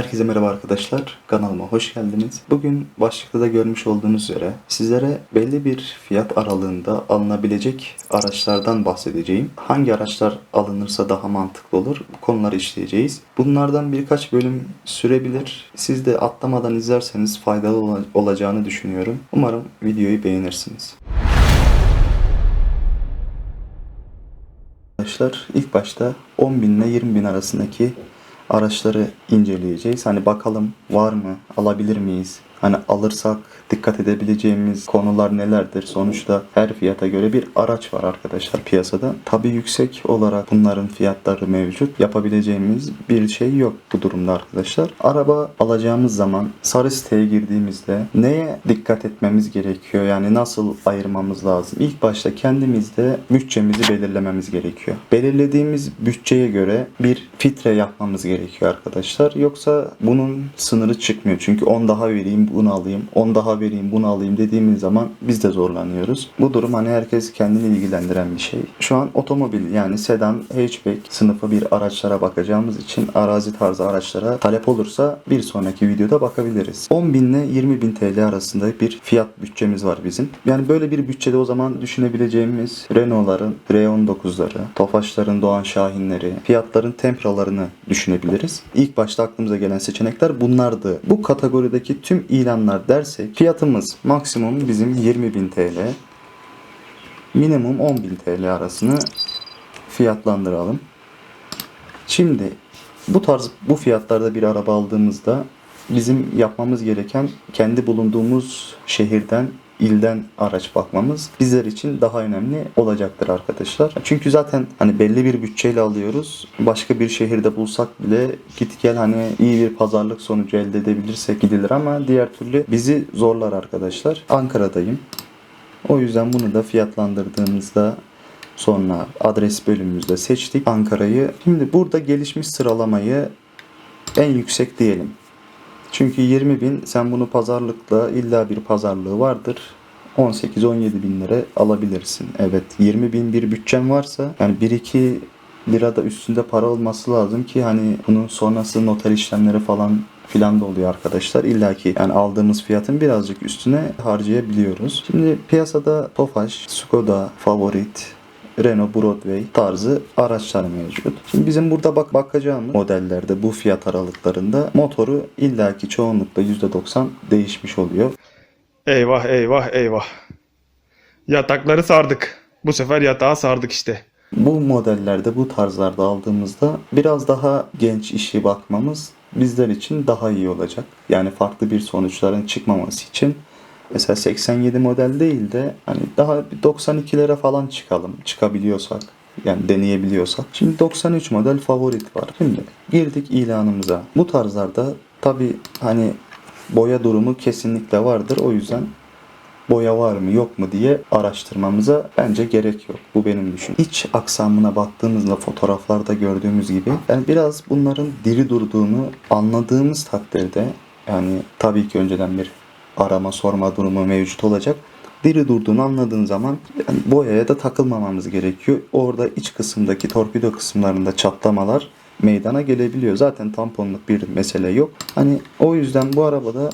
Herkese merhaba arkadaşlar. Kanalıma hoş geldiniz. Bugün başlıkta da görmüş olduğunuz üzere sizlere belli bir fiyat aralığında alınabilecek araçlardan bahsedeceğim. Hangi araçlar alınırsa daha mantıklı olur bu konuları işleyeceğiz. Bunlardan birkaç bölüm sürebilir. Siz de atlamadan izlerseniz faydalı ola- olacağını düşünüyorum. Umarım videoyu beğenirsiniz. Arkadaşlar ilk başta 10 bin ile 20 bin arasındaki araçları inceleyeceğiz. Hani bakalım var mı, alabilir miyiz? Hani alırsak dikkat edebileceğimiz konular nelerdir? Sonuçta her fiyata göre bir araç var arkadaşlar piyasada. Tabi yüksek olarak bunların fiyatları mevcut. Yapabileceğimiz bir şey yok bu durumda arkadaşlar. Araba alacağımız zaman sarı siteye girdiğimizde neye dikkat etmemiz gerekiyor? Yani nasıl ayırmamız lazım? İlk başta kendimizde bütçemizi belirlememiz gerekiyor. Belirlediğimiz bütçeye göre bir filtre yapmamız gerekiyor arkadaşlar. Yoksa bunun sınırı çıkmıyor. Çünkü 10 daha vereyim bunu alayım, 10 daha vereyim bunu alayım dediğimiz zaman biz de zorlanıyoruz. Bu durum hani herkes kendini ilgilendiren bir şey. Şu an otomobil yani sedan, hatchback sınıfı bir araçlara bakacağımız için arazi tarzı araçlara talep olursa bir sonraki videoda bakabiliriz. 10 bin ile 20 bin TL arasında bir fiyat bütçemiz var bizim. Yani böyle bir bütçede o zaman düşünebileceğimiz Renault'ların R19'ları, Tofaş'ların Doğan Şahinleri, fiyatların Tempra'larını düşünebiliriz. İlk başta aklımıza gelen seçenekler bunlardı. Bu kategorideki tüm ilanlar dersek fiyatımız maksimum bizim 20.000 TL, minimum 10.000 TL arasını fiyatlandıralım. Şimdi bu tarz bu fiyatlarda bir araba aldığımızda bizim yapmamız gereken kendi bulunduğumuz şehirden ilden araç bakmamız bizler için daha önemli olacaktır arkadaşlar. Çünkü zaten hani belli bir bütçeyle alıyoruz. Başka bir şehirde bulsak bile git gel hani iyi bir pazarlık sonucu elde edebilirsek gidilir ama diğer türlü bizi zorlar arkadaşlar. Ankara'dayım. O yüzden bunu da fiyatlandırdığımızda sonra adres bölümümüzde seçtik Ankara'yı. Şimdi burada gelişmiş sıralamayı en yüksek diyelim. Çünkü 20 bin sen bunu pazarlıkla illa bir pazarlığı vardır. 18-17 bin lira alabilirsin. Evet 20 bin bir bütçen varsa yani 1-2 lirada üstünde para olması lazım ki hani bunun sonrası noter işlemleri falan filan da oluyor arkadaşlar. İlla ki yani aldığımız fiyatın birazcık üstüne harcayabiliyoruz. Şimdi piyasada Tofaş, Skoda, Favorit, Renault Broadway tarzı araçlar mevcut. Şimdi bizim burada bak bakacağımız modellerde bu fiyat aralıklarında motoru illaki çoğunlukla %90 değişmiş oluyor. Eyvah eyvah eyvah. Yatakları sardık. Bu sefer yatağı sardık işte. Bu modellerde bu tarzlarda aldığımızda biraz daha genç işi bakmamız bizler için daha iyi olacak. Yani farklı bir sonuçların çıkmaması için mesela 87 model değil de hani daha bir 92'lere falan çıkalım çıkabiliyorsak yani deneyebiliyorsak. Şimdi 93 model favorit var. Şimdi girdik ilanımıza. Bu tarzlarda tabi hani boya durumu kesinlikle vardır. O yüzden boya var mı yok mu diye araştırmamıza bence gerek yok. Bu benim düşün. İç aksamına baktığımızda fotoğraflarda gördüğümüz gibi yani biraz bunların diri durduğunu anladığımız takdirde yani tabii ki önceden bir arama sorma durumu mevcut olacak. Diri durduğunu anladığın zaman yani boyaya da takılmamamız gerekiyor. Orada iç kısımdaki torpido kısımlarında çatlamalar meydana gelebiliyor. Zaten tamponluk bir mesele yok. Hani o yüzden bu arabada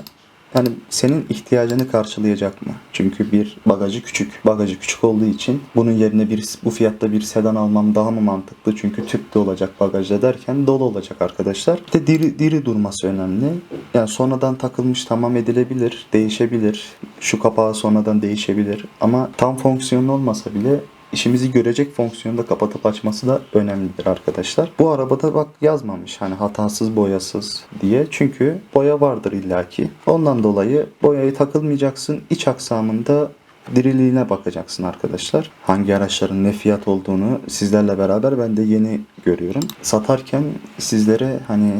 yani senin ihtiyacını karşılayacak mı? Çünkü bir bagajı küçük. Bagajı küçük olduğu için bunun yerine bir bu fiyatta bir sedan almam daha mı mantıklı? Çünkü tüp de olacak bagajda derken dolu olacak arkadaşlar. Bir de diri, diri durması önemli. Yani sonradan takılmış tamam edilebilir, değişebilir. Şu kapağı sonradan değişebilir. Ama tam fonksiyonlu olmasa bile işimizi görecek fonksiyonda kapatıp açması da önemlidir arkadaşlar. Bu arabada bak yazmamış hani hatasız boyasız diye. Çünkü boya vardır illaki. Ondan dolayı boyayı takılmayacaksın. İç aksamında diriliğine bakacaksın arkadaşlar. Hangi araçların ne fiyat olduğunu sizlerle beraber ben de yeni görüyorum. Satarken sizlere hani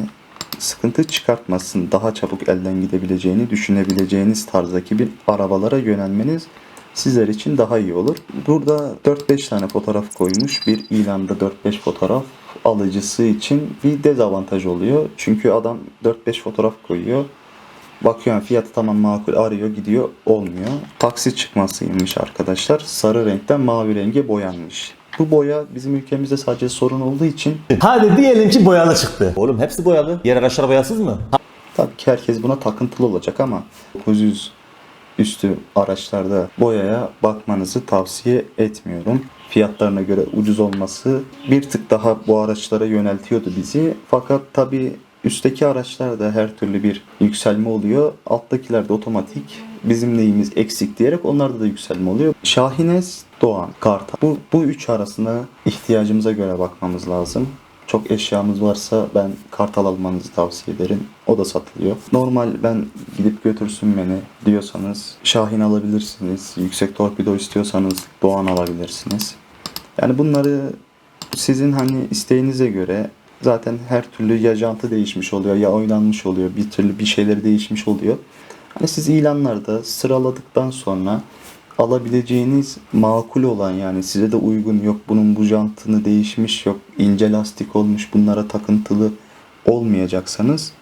sıkıntı çıkartmasın, daha çabuk elden gidebileceğini düşünebileceğiniz tarzdaki bir arabalara yönelmeniz sizler için daha iyi olur. Burada 4-5 tane fotoğraf koymuş. Bir ilanda 4-5 fotoğraf alıcısı için bir dezavantaj oluyor. Çünkü adam 4-5 fotoğraf koyuyor. Bakıyorum fiyatı tamam makul arıyor gidiyor olmuyor. Taksi çıkmasıymış arkadaşlar. Sarı renkten mavi renge boyanmış. Bu boya bizim ülkemizde sadece sorun olduğu için Hadi diyelim ki boyalı çıktı. Oğlum hepsi boyalı. Diğer araçlar boyasız mı? tabii ki herkes buna takıntılı olacak ama 900 üstü araçlarda boyaya bakmanızı tavsiye etmiyorum. Fiyatlarına göre ucuz olması bir tık daha bu araçlara yöneltiyordu bizi. Fakat tabii üstteki araçlarda her türlü bir yükselme oluyor. Alttakilerde otomatik bizim neyimiz eksik diyerek onlarda da yükselme oluyor. Şahines, Doğan, Kartal. Bu, bu üç arasında ihtiyacımıza göre bakmamız lazım. Çok eşyamız varsa ben kartal almanızı tavsiye ederim. O da satılıyor. Normal ben gidip götürsün beni diyorsanız Şahin alabilirsiniz. Yüksek torpido istiyorsanız Doğan alabilirsiniz. Yani bunları sizin hani isteğinize göre zaten her türlü ya jantı değişmiş oluyor ya oynanmış oluyor. Bir türlü bir şeyleri değişmiş oluyor. Hani siz ilanlarda sıraladıktan sonra alabileceğiniz makul olan yani size de uygun yok bunun bu jantını değişmiş yok ince lastik olmuş bunlara takıntılı olmayacaksanız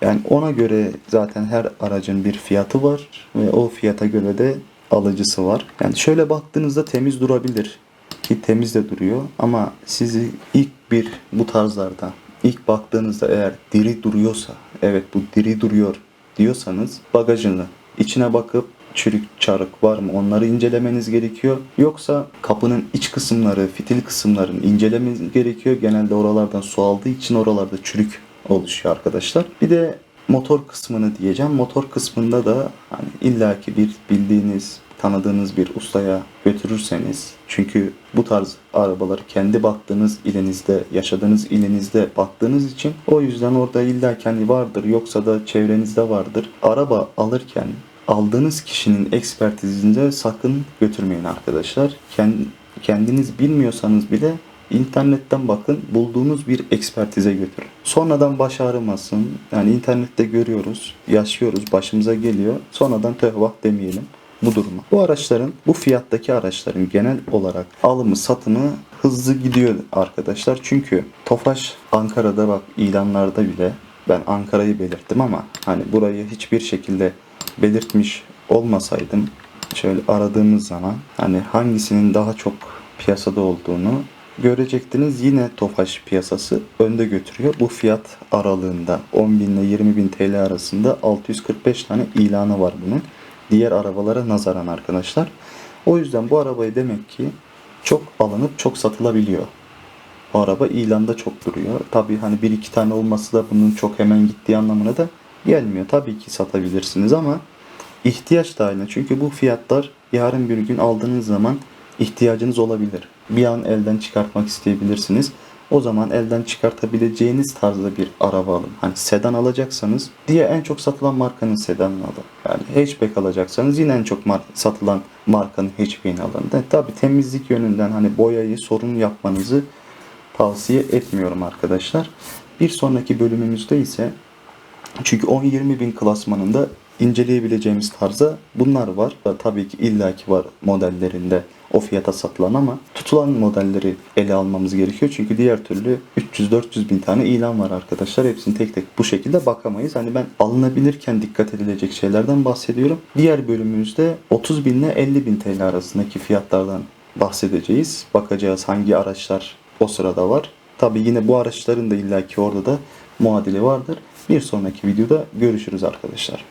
yani ona göre zaten her aracın bir fiyatı var ve o fiyata göre de alıcısı var. Yani şöyle baktığınızda temiz durabilir ki temiz de duruyor ama sizi ilk bir bu tarzlarda ilk baktığınızda eğer diri duruyorsa evet bu diri duruyor diyorsanız bagajını içine bakıp çürük çarık var mı onları incelemeniz gerekiyor. Yoksa kapının iç kısımları, fitil kısımlarını incelemeniz gerekiyor. Genelde oralardan su aldığı için oralarda çürük oluşuyor arkadaşlar. Bir de motor kısmını diyeceğim. Motor kısmında da hani illaki bir bildiğiniz, tanıdığınız bir ustaya götürürseniz çünkü bu tarz arabaları kendi baktığınız ilinizde, yaşadığınız ilinizde baktığınız için o yüzden orada illa kendi vardır yoksa da çevrenizde vardır. Araba alırken aldığınız kişinin ekspertizinde sakın götürmeyin arkadaşlar. Kend- Kendiniz bilmiyorsanız bile internetten bakın bulduğunuz bir ekspertize götürün. Sonradan baş ağrımasın. Yani internette görüyoruz, yaşıyoruz, başımıza geliyor. Sonradan tövbah demeyelim bu duruma. Bu araçların, bu fiyattaki araçların genel olarak alımı, satımı hızlı gidiyor arkadaşlar. Çünkü Tofaş Ankara'da bak ilanlarda bile ben Ankara'yı belirttim ama hani burayı hiçbir şekilde belirtmiş olmasaydım şöyle aradığımız zaman hani hangisinin daha çok piyasada olduğunu görecektiniz. Yine Tofaş piyasası önde götürüyor. Bu fiyat aralığında 10 bin ile 20 bin TL arasında 645 tane ilanı var bunun. Diğer arabalara nazaran arkadaşlar. O yüzden bu arabayı demek ki çok alınıp çok satılabiliyor. Bu araba ilanda çok duruyor. Tabii hani bir iki tane olması da bunun çok hemen gittiği anlamına da gelmiyor. Tabii ki satabilirsiniz ama ihtiyaç da aynı. Çünkü bu fiyatlar yarın bir gün aldığınız zaman ihtiyacınız olabilir. Bir an elden çıkartmak isteyebilirsiniz. O zaman elden çıkartabileceğiniz tarzda bir araba alın. Hani sedan alacaksanız diye en çok satılan markanın sedanını alın. Yani hatchback alacaksanız yine en çok mar- satılan markanın hatchback'ini alın. De, tabii temizlik yönünden hani boyayı sorun yapmanızı tavsiye etmiyorum arkadaşlar. Bir sonraki bölümümüzde ise çünkü 10-20 bin klasmanında inceleyebileceğimiz tarzda bunlar var. Tabii ki illaki var modellerinde o fiyata satılan ama tutulan modelleri ele almamız gerekiyor. Çünkü diğer türlü 300-400 bin tane ilan var arkadaşlar. Hepsini tek tek bu şekilde bakamayız. Hani ben alınabilirken dikkat edilecek şeylerden bahsediyorum. Diğer bölümümüzde 30 bin ile 50 bin TL arasındaki fiyatlardan bahsedeceğiz. Bakacağız hangi araçlar o sırada var. Tabii yine bu araçların da illaki orada da muadili vardır. Bir sonraki videoda görüşürüz arkadaşlar.